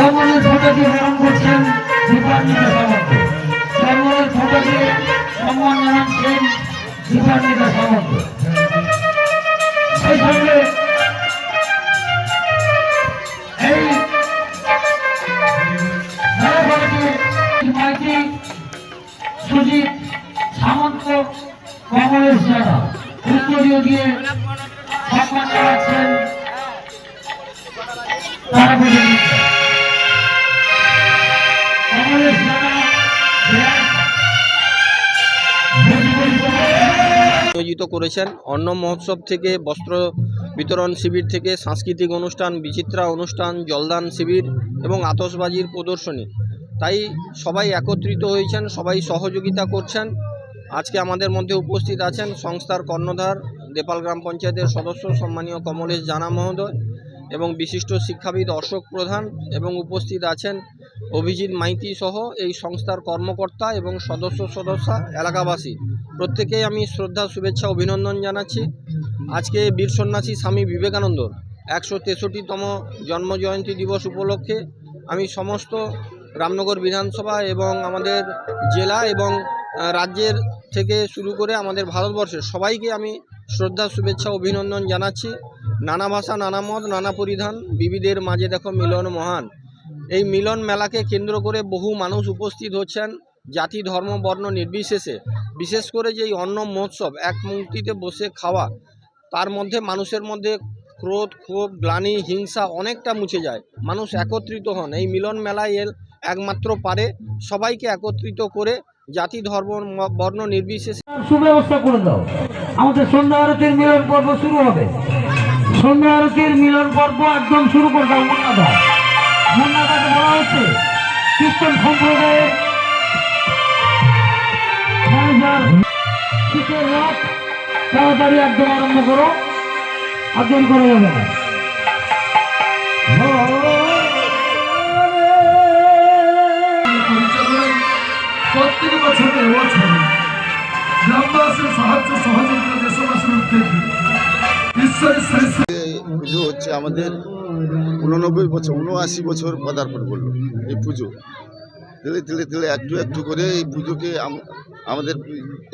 জন্মদিন ফটোকে বরণ করছেন দীপান্বিতা সামন্ত। জন্মদিন সম্মান জানাচ্ছেন দীপান্বিতা সামন্ত। সেই সঙ্গে দিয়ে সম্মান জানাচ্ছেন তারা আয়োজিত করেছেন। অন্ন মহোৎসব থেকে বস্ত্র বিতরণ শিবির থেকে সাংস্কৃতিক অনুষ্ঠান, বিচিত্রা অনুষ্ঠান, জলদান শিবির এবং আতসবাজির প্রদর্শনী। তাই সবাই একত্রিত হয়েছেন, সবাই সহযোগিতা করছেন। আজকে আমাদের মধ্যে উপস্থিত আছেন সংস্থার কর্ণধার, দেপাল গ্রাম পঞ্চায়েতের সদস্য সম্মানীয় কমলেশ জানা মহোদয় এবং বিশিষ্ট শিক্ষাবিদ অশোক প্রধান এবং উপস্থিত আছেন অভিজিৎ মাইতি সহ এই সংস্থার কর্মকর্তা এবং সদস্য সদস্যা এলাকাবাসী। প্রত্যেকেই আমি শ্রদ্ধা, শুভেচ্ছা, অভিনন্দন জানাচ্ছি। আজকে বীর সন্ন্যাসী স্বামী বিবেকানন্দর একশো তেষট্টিতম জন্মজয়ন্তী দিবস উপলক্ষে আমি সমস্ত রামনগর বিধানসভা এবং আমাদের জেলা এবং রাজ্যের থেকে শুরু করে আমাদের ভারতবর্ষের সবাইকে আমি শ্রদ্ধা, শুভেচ্ছা, অভিনন্দন জানাচ্ছি। নানা ভাষা, নানা মত, নানা পরিধান, বিবিধের মাঝে দেখো মিলন মহান। এই মিলন মেলাকে কেন্দ্র করে বহু মানুষ উপস্থিত হচ্ছেন জাতি, ধর্ম, বর্ণ নির্বিশেষে। বিশেষ করে যে এই অন্ন মহোৎসব, এক মূর্তিতে বসে খাওয়া, তার মধ্যে মানুষের মধ্যে ক্রোধ, ক্ষোভ, গ্লানি, হিংসা অনেকটা মুছে যায়। মানুষ একত্রিত হন। এই মিলন মেলায় এর একমাত্র পারে সবাইকে একত্রিত করে জাতি, ধর্ম, বর্ণ নির্বিশেষে সুব্যবস্থা করে দাও। আমাদের সন্ধ্যা আরতির মিলন পর্ব শুরু হবে। সন্ধ্যা আরতির মিলন পর্ব একদম শুরু করে দাও মুন্নাদাকে বলা হচ্ছে কীর্তন সম্প্রদায়ের ম্যানেজার কিশোর রাত তাড়াতাড়ি একদম আরম্ভ করো। একদম করা যাবে না। প্রত্যেক বছর এবছর গ্রামবাসীর সাহায্য সহযোগিতা দেশবাসীর উদ্যোগে ঈশ্বরের পুজো হচ্ছে আমাদের উননব্বই বছর উনআশি বছর পদার্পণ করল এই পুজো। ধীরে ধীরে ধীরে একটু একটু করে এই পুজোকে আমাদের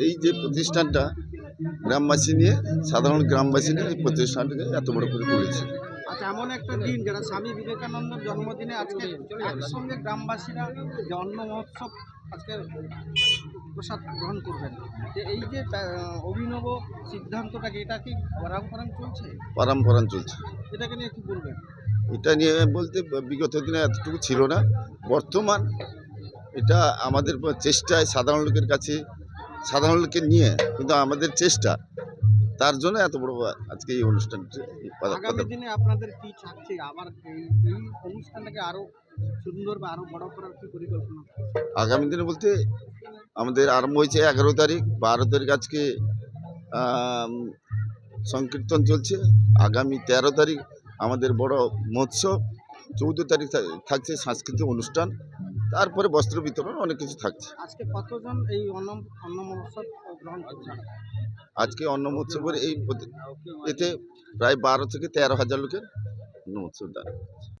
এই যে প্রতিষ্ঠানটা গ্রামবাসী নিয়ে সাধারণ গ্রামবাসী নিয়ে এই প্রতিষ্ঠানটাকে এত বড় করে তুলেছে। আচ্ছা এমন একটা দিন যারা স্বামী বিবেকানন্দের জন্মদিনে আজকে একসঙ্গে গ্রামবাসীরা অন্ন মহোৎসব আজকে প্রসাদ গ্রহণ করবেন এই যে আহ, এটা কি পরাম্পরাম চলছে? পরম্পরা চলছে। এটাকে নিয়ে কি বলবেন? এটা নিয়ে বলতে বিগত দিনে এতটুকু ছিল না। বর্তমান এটা আমাদের চেষ্টায় সাধারণ লোকের কাছে সাধারণ লোকের নিয়ে কিন্তু আমাদের চেষ্টা। তার জন্য এত বড় আজকে এই অনুষ্ঠানটি এই আগামী দিনে আপনাদের কি থাকছে? আবার এই অনুষ্ঠানটাকে আরও সুন্দর বা আরও বড় করার কি পরিকল্পনা? আগামী দিনে বলতে আমাদের আরম্ভ হয়েছে এগারো তারিখ। বারো তারিখ আজকে সংকীর্তন চলছে। আগামী তেরো তারিখ আমাদের বড় মহোৎসব। চৌদ্দ তারিখ থাকছে সাংস্কৃতিক অনুষ্ঠান। তারপরে বস্ত্র বিতরণ অনেক কিছু থাকছে। আজকে কতজন এই আজকে অন্ন মহোৎসবের এই এতে প্রায় বারো থেকে তেরো হাজার লোকের অন্ন মহোৎসব